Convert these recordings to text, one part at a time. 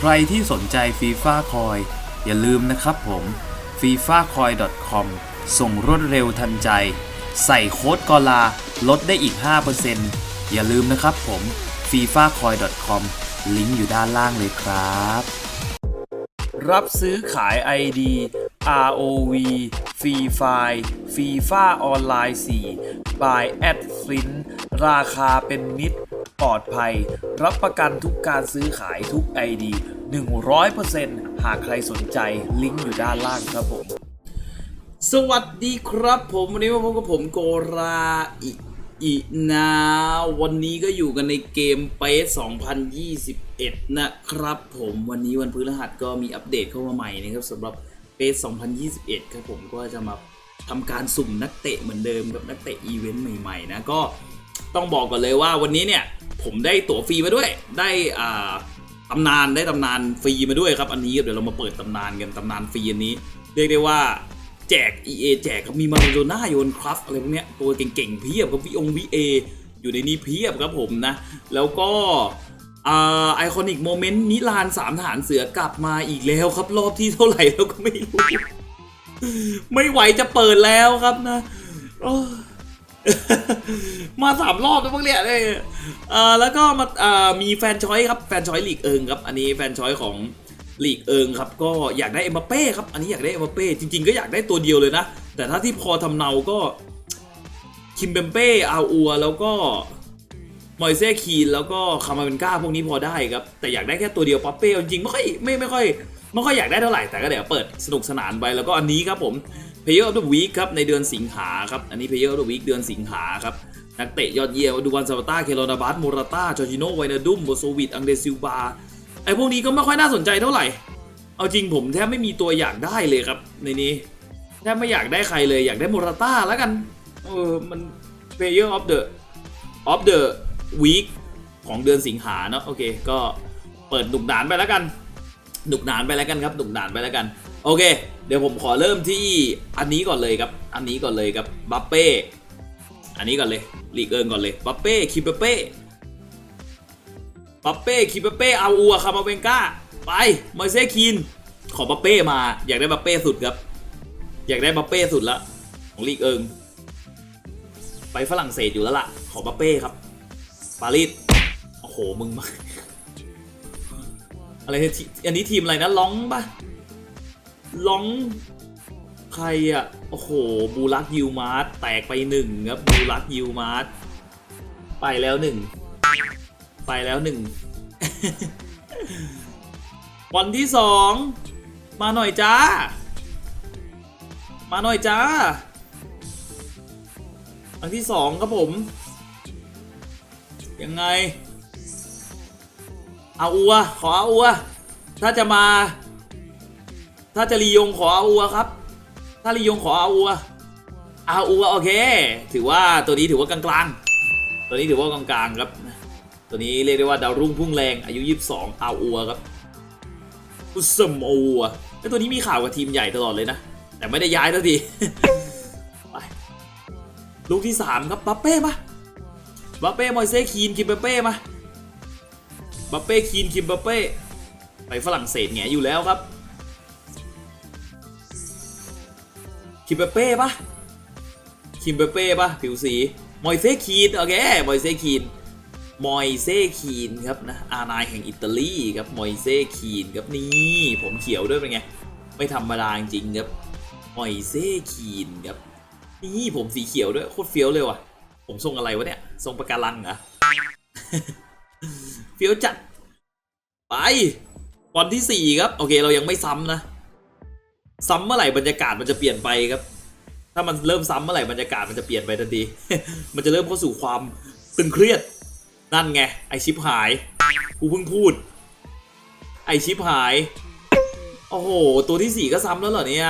ใครที่สนใจฟีฟ่าคอยอย่าลืมนะครับผม f i f a c o i com ส่งรวดเร็วทันใจ ใส่โค้ดกอลาลดได้อีก 5%อย่าลืมนะครับผม f i f a c o i com ลิงก์อยู่ด้านล่างเลยครับ รับซื้อขาย ID ROV Free Fire FIFA ออนไลน์4 by a d f i n ราคาเป็นมิตร ปลอดภัย รับประกันทุกการซื้อขายทุก ID 100%หากใครสนใจลิงก์อยู่ด้านล่างครับผม สวัสดีครับผม วันนี้มาพบกับผมโกราอีกอีกนะวันนี้ก็อยู่กันในเกมเปส2021 นะครับผมวันนี้วันพฤหัสก็มีอัปเดตเข้ามาใหม่นะครับสำหรับเปส2021 ครับผมก็จะมาทำการสุ่มนักเตะเหมือนเดิมกับนักเตะอีเวนต์ใหม่ๆนะก็ต้องบอกก่อนเลยว่าวันนี้เนี่ย ผมได้ตั๋วฟรีมาด้วย ได้อ่าตำนานได้ตำนานฟรีมาด้วยครับ อันนี้เดี๋ยวเรามาเปิดตำนานกันตำนานฟรีอันนี้ เรียกได้ว่าแจก EA แจกครับมีมาริโดน่าโยนครัฟอะไรพวกเนี้ยตัวเก่งๆเพียบครับวิองวีเออยู่ในนี้เพียบครับผมนะ แล้วก็ไอคอนิกโมเมนต์นิลานสามทหารเสือกลับมาอีกแล้วครับ รอบที่เท่าไหร่แล้วก็ไม่รู้ ไม่ไหวจะเปิดแล้วครับนะ มาสามรอบแล้วพวกเนี้ยเลยเอ่อแล้วก็มาอ่ามีแฟนชอยครับแฟนชอยลีกเอิงครับอันนี้แฟนชอยของลีกเอิงครับก็อยากได้เอ็มบัปเป้ครับอันนี้อยากได้เอ็มบัปเป้จริง ๆ ก็อยากได้ตัวเดียวเลยนะ แต่ถ้าที่พอทำเนาก็คิมเบมเป้อาอัวแล้วก็มอยเซ่คีนแล้วก็คามาเบนก้าพวกนี้พอได้ครับ แต่อยากได้แค่ตัวเดียวปัปเป้จริงไม่ค่อยไม่ไม่ค่อยไม่ค่อยอยากได้เท่าไหร่แต่ก็เดี๋ยวเปิดสนุกสนานไปแล้วก็อันนี้ครับผม Player of the Week ครับในเดือนสิงหาครับอันนี้ Player of the Week เดือนสิงหาครับนักเตะยอดเยี่ยมดูวันซาบาต้าเคโรนาบัสโมราต้าจอร์จิโนไวนาดุมโบโซวิดอังเดซิลบาไอพวกนี้ก็ไม่ค่อยน่าสนใจเท่าไหร่ เอาจริงผมแทบไม่มีตัวอยากได้เลยครับในนี้แทบไม่อยากได้ใครเลยอยากได้โมราต้าแล้วกันเออมัน Player of the of the Week ของเดือนสิงหาเนาะโอเคก็เปิดหนุกหนานไปแล้วกัน หนุกหนานไปแล้วกันครับหนุกหนานไปแล้วกัน โอเค เดี๋ยวผมขอเริ่มที่อันนี้ก่อนเลยครับ อันนี้ก่อนเลยครับบัปเป้อันนี้ก่อนเลยลีกเอิงก่อนเลยบัปเป้คิมเปเป้บัปเป้คิมเปเป้เอาอัวคามาเวนก้าไปมอยเซคีนขอบัปเป้มา อยากได้บัปเป้สุดครับ อยากได้บัปเป้สุดละของลีกเอิงไปฝรั่งเศสอยู่แล้วล่ะ ขอบัปเป้ครับปารีสโอ้โหมึงมา อะไรเนี่ยทีอันนี้ทีมอะไรนะล้องปะล้องใครอะ โอ้โห บูรักยิวมาร์ตแตกไปหนึ่งครับ บูรักยิวมาร์ตไปแล้วหนึ่ง ไปแล้วหนึ่งวันที่สองมาหน่อยจ้า มาหน่อยจ้าวันที่สองครับผม ยังไง อาอัว ขอเอาอัว ถ้าจะมา ถ้าจะรียงขอเอาอัวครับ ถ้ารียงขอเอาอัวเอาอัวโอเค ถือว่าตัวนี้ถือว่ากลางๆ ตัวนี้ถือว่ากลางๆครับ ตัวนี้เรียกได้ว่าดาวรุ่งพุ่งแรงอายุ 22เอาอัวครับอุสมอัวไอ้ตัวนี้มีข่าวกับทีมใหญ่ตลอดเลยนะ แต่ไม่ได้ย้ายทันทีไปลูกที่ 3 ครับบัปเป้มาบัปเป้มอยเซคีนคิมเปเป้มา บัปเป้คีนคิมบัปเป้ไปฝรั่งเศสแงอยู่แล้วครับคิมเปเป้ปะคิมเปเป้ปะผิวสีมอยเซคีนโอเคมอยเซคีนมอยเซคีนครับนะอานายแห่งอิตาลีครับมอยเซคีนครับนี่ผมเขียวด้วยเป็นไงไม่ธรรมดาจริงครับมอยเซคีนครับนี่ผมสีเขียวด้วยโคตรเฟี้ยวเลยว่ะ ผมทรงอะไรวะเนี่ยทรงปะการังเหรอ เฟี้ยวจัด ไปวันที่สี่ครับ โอเค เรายังไม่ซ้ำนะ ซ้ำเมื่อไหร่บรรยากาศมันจะเปลี่ยนไปครับ ถ้ามันเริ่มซ้ำเมื่อไหร่บรรยากาศมันจะเปลี่ยนไปทันที มันจะเริ่มเข้าสู่ความตึงเครียด นั่นไง ไอชิปหาย กูเพิ่งพูด ไอชิปหาย โอ้โห ตัวที่สี่ก็ซ้ำแล้วเหรอเนี่ย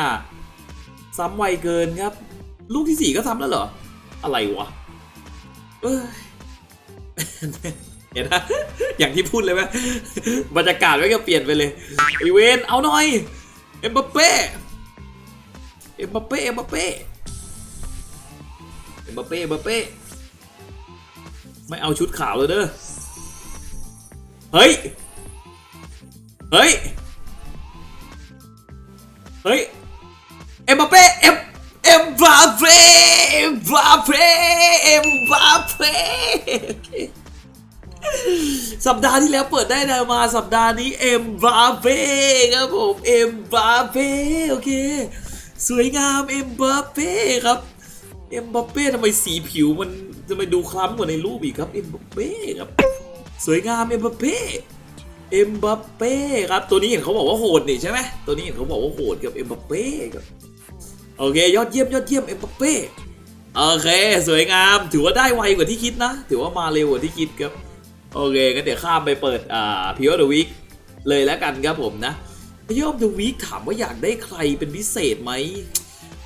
ซ้ำไวเกินครับ ลูกที่สี่ก็ซ้ำแล้วเหรอ อะไรวะเอ้ย เห็นนะอย่างที่พูดเลยไหมบรรยากาศไม่ก็เปลี่ยนไปเลยไอเวนเอาหน่อย เอ็มบัปเป้เอ็มบัปเป้เอ็มบัปเป้เอ็มบัปเป้เอ็มบัปเป้ไม่เอาชุดขาวเลยเด้อเฮ้ยเฮ้ยเฮ้ยเอ็มบัปเป้เอ็มเอ็มบาเป้เอ็มบาเป้เอ็มบาเป้ สัปดาห์ที่แล้วเปิดได้แล้วมาสัปดาห์นี้เอ็มบาเป้ครับผมเอ็มบาเป้โอเค สวยงามเอ็มบาเป้ครับเอ็มบัปเป้ทำไมสีผิวมันทำไมดูคล้ำกว่าในรูปอีกครับเอ็มบัปเป้ครับสวยงามเอ็มบัปเป้เอ็มบัปเป้ครับ ตัวนี้เห็นเขาบอกว่าโหดนี่ใช่ไหมตัวนี้เห็นเขาบอกว่าโหดกับเอ็มบัปเป้ครับโอเค ยอดเยี่ยมยอดเยี่ยมเอ็มบัปเป้โอเค สวยงาม ถือว่าได้ไวกว่าที่คิดนะ ถือว่ามาเร็วกว่าที่คิดครับ โอเคก็เดี๋ยวข้ามไปเปิดอ่าพิโอเดวิกเลยแล้วกันครับผมนะพิโอเดวิกถามว่าอยากได้ใครเป็นพิเศษไหม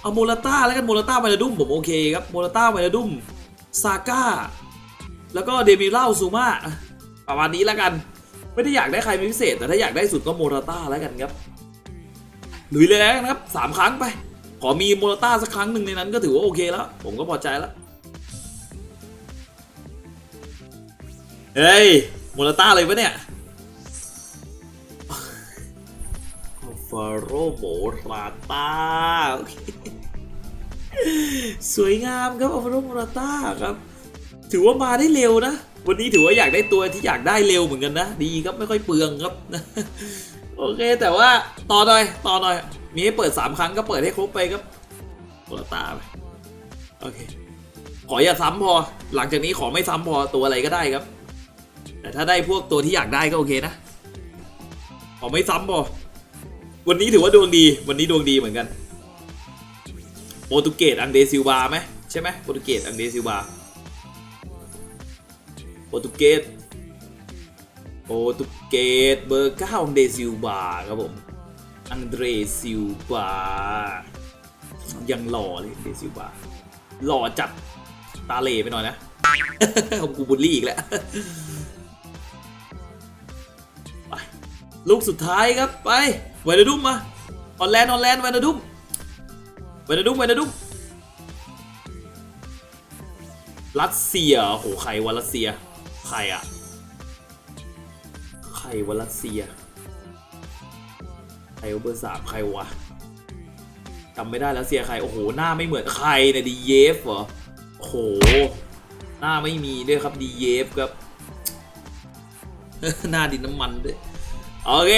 เอาโมราต้าแล้วกันโมราต้าไวนาดุมผมโอเคครับโมราต้าไวนาดุมซาก้าแล้วก็เดมิเล่าซูมาประมาณนี้แล้วกัน ไม่ได้อยากได้ใครเป็นพิเศษ แต่ถ้าอยากได้สุดก็โมราต้าแล้วกันครับลุยเลยแล้วกันครับสามครั้งไปขอมีโมราต้าสักครั้งหนึ่งในนั้นก็ถือว่าโอเคแล้ว ผมก็พอใจแล้ว เฮ้ยโมราต้าเลยปะเนี่ยฟาโรโมราต้าสวยงามครับอัลฟาโรโมราต้าครับ ถือว่ามาได้เร็วนะ วันนี้ถือว่าอยากได้ตัวที่อยากได้เร็วเหมือนกันนะ ดีครับไม่ค่อยเปลืองครับ โอเคแต่ว่าต่อหน่อยต่อหน่อย มีให้เปิด 3 ครั้งก็เปิดให้ครบไปครับโมราต้าไปโอเค ขออย่าซ้ำพอ หลังจากนี้ขอไม่ซ้ำพอตัวอะไรก็ได้ครับ แต่ถ้าได้พวกตัวที่อยากได้ก็โอเคนะขอไม่ซ้ำพอวันนี้ถือว่าดวงดี วันนี้ดวงดีเหมือนกัน โปรตุเกสอังเดซิลบาไหมใช่ไหมโปรตุเกสอังเดซิลบาโปรตุเกสโปรตุเกสเบอร์เก้าอังเดซิลบาครับผมอังเดรซิลบายังหล่อเลยอังเดซิลบาหล่อจัดตาเล่ไปหน่อยนะผมกูบูลลี่อีกแล้ว ลูกสุดท้ายครับไปไวนาดุมมาออนแลนด์ออนแลนด์ไวนาดุมไวนาดุมไวนาดุมรัสเซียโอ้โหใครวะรัสเซียใครอะใครวะรัสเซียใครเบอร์สามใครวะจำไม่ได้แล้วเซียใครโอ้โหหน้าไม่เหมือนใครเนี่ยดีเยฟเหรอโอ้โหหน้าไม่มีด้วยครับดีเยฟครับ หน้าดินน้ำมันด้วย โอเค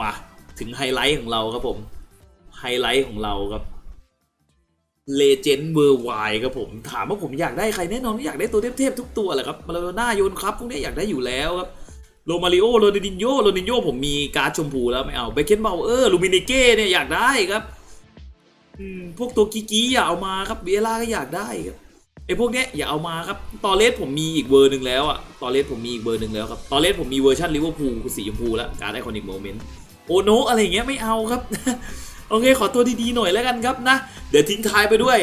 มาถึงไฮไลท์ของเราครับผม ไฮไลท์ของเราครับเลเจนด์เวอร์ไวครับผม ถามว่าผมอยากได้ใครแน่นอนว่อยากได้ตัวเทพๆทุกตัวแหละครับมาโดน่าโยนครับพวกนี้อยากได้อยู่แล้วครับโรมาริโอโรดินโยโรดินโยผมมีการ์ดชมพูแล้วไม่เอาเบเคนเบลเออร์ลูมินเก้เนี่ยอยากได้ครับพวกตัวกีกีอย่าเอามาครับเบียร่าก็อยากได้ครับ ไอ้พวกเนี้ยอย่าเอามาครับตอเลสผมมีอีกเวอร์หนึ่งแล้วอะตอเลสผมมีอีกเวอร์หนึ่งแล้วครับตอเลสผมมีเวอร์ชันลิเวอร์พูลสีชมพูแล้วการไอคอนิกโมเมนต์โอโนอะไรอย่างเงี้ยไม่เอาครับ โอเคขอตัวดีๆหน่อยแล้วกันครับนะ เดี๋ยวทิ้งท้ายไปด้วย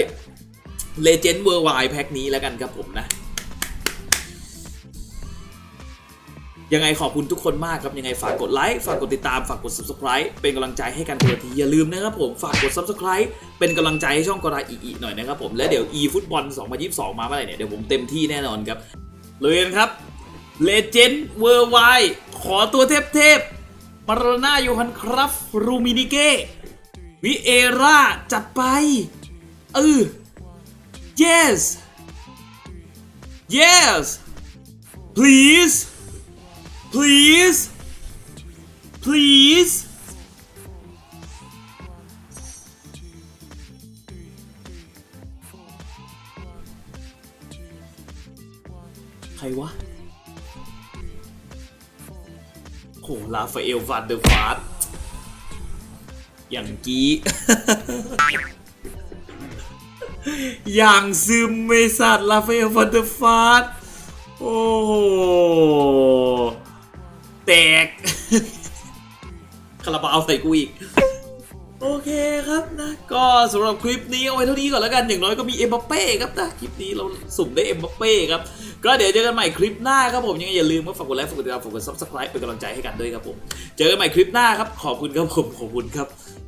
เลเจนด์เวอร์ไวแพ็คนี้แล้วกันครับผมนะ ยังไงขอบคุณทุกคนมากครับ ยังไงฝากกดไลค์ ฝากกดติดตาม ฝากกด subscribe เป็นกำลังใจให้กันตัวทีอย่าลืมนะครับผม ฝากกด subscribe เป็นกำลังใจให้ช่องกราอีอีหน่อยนะครับผม และเดี๋ยว e ฟุตบอล2022 มาเมื่อไหร่เนี่ย เดี๋ยวผมเต็มที่แน่นอนครับเลยนครับ Legend Worldwide ขอตัวเทพๆมาราน่าโยฮันครับรูมินิเก้วิเอราจัดไปเออ yes yes please please please ใครวะโหลาฟาเอลวันเดอร์ฟาสอย่างกี้อย่างซึมไม่สัตว์ลาฟาเอลวันเดอร์ฟาสโอ้ แตก คาราบาวใส่กูอีก โอเคครับนะ ก็สำหรับคลิปนี้เอาไว้เท่านี้ก่อนแล้วกัน อย่างน้อยก็มีเอ็มบัปเป้ครับนะ คลิปนี้เราสุ่มได้เอ็มบัปเป้ครับ ก็เดี๋ยวเจอกันใหม่คลิปหน้าครับผมยังไงอย่าลืมว่าฝากกดไลค์ ฝากกดติดตาม ฝากกดซับสไครป์เป็นกำลังใจให้กันด้วยครับผม เจอกันใหม่คลิปหน้าครับ ขอบคุณครับผม ขอบคุณครับ